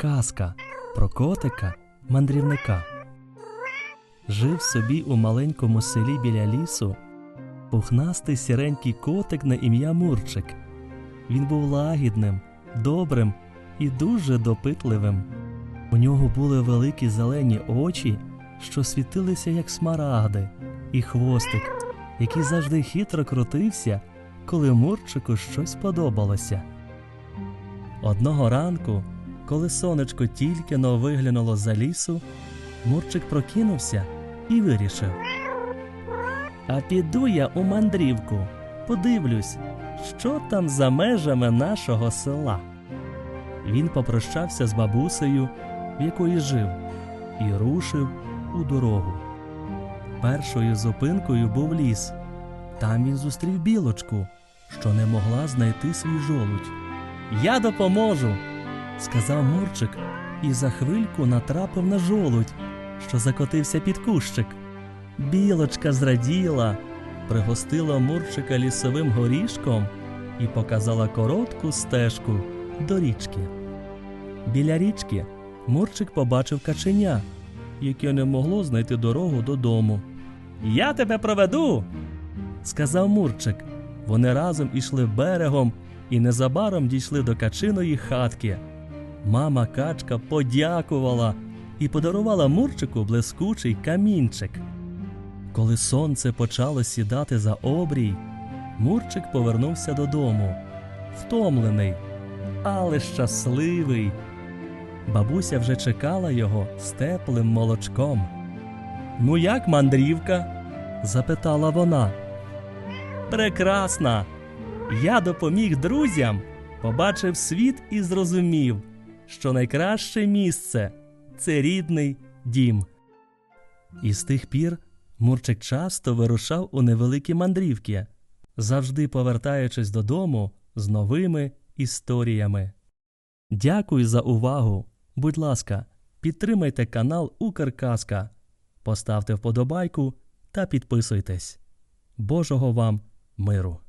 Казка про котика мандрівника. Жив собі у маленькому селі біля лісу пухнастий сіренький котик на ім'я Мурчик. Він був лагідним, добрим і дуже допитливим. У нього були великі зелені очі, що світилися як смарагди, і хвостик, який завжди хитро крутився, коли Мурчику щось подобалося. Одного ранку, коли сонечко тільки но виглянуло за лісу, Мурчик прокинувся і вирішив. А піду я у мандрівку, подивлюсь, що там за межами нашого села. Він попрощався з бабусею, в якої жив, і рушив у дорогу. Першою зупинкою був ліс. Там він зустрів білочку, що не могла знайти свій жолудь. Я допоможу, сказав Мурчик, і за хвильку натрапив на жолудь, що закотився під кущик. Білочка зраділа, пригостила Мурчика лісовим горішком і показала коротку стежку до річки. Біля річки Мурчик побачив каченя, яке не могло знайти дорогу додому. Я тебе проведу, сказав Мурчик. Вони разом ішли берегом і незабаром дійшли до качиної хатки. Мама качка подякувала і подарувала Мурчику блискучий камінчик. Коли сонце почало сідати за обрій, Мурчик повернувся додому, втомлений, але щасливий. Бабуся вже чекала його з теплим молочком. Ну, як мандрівка? запитала вона. Прекрасна! Я допоміг друзям, побачив світ і зрозумів, що найкраще місце це рідний дім. І з тих пір Мурчик часто вирушав у невеликі мандрівки, завжди повертаючись додому з новими історіями. Дякую за увагу! Будь ласка, підтримайте канал Укрказка, поставте вподобайку та підписуйтесь. Божого вам миру!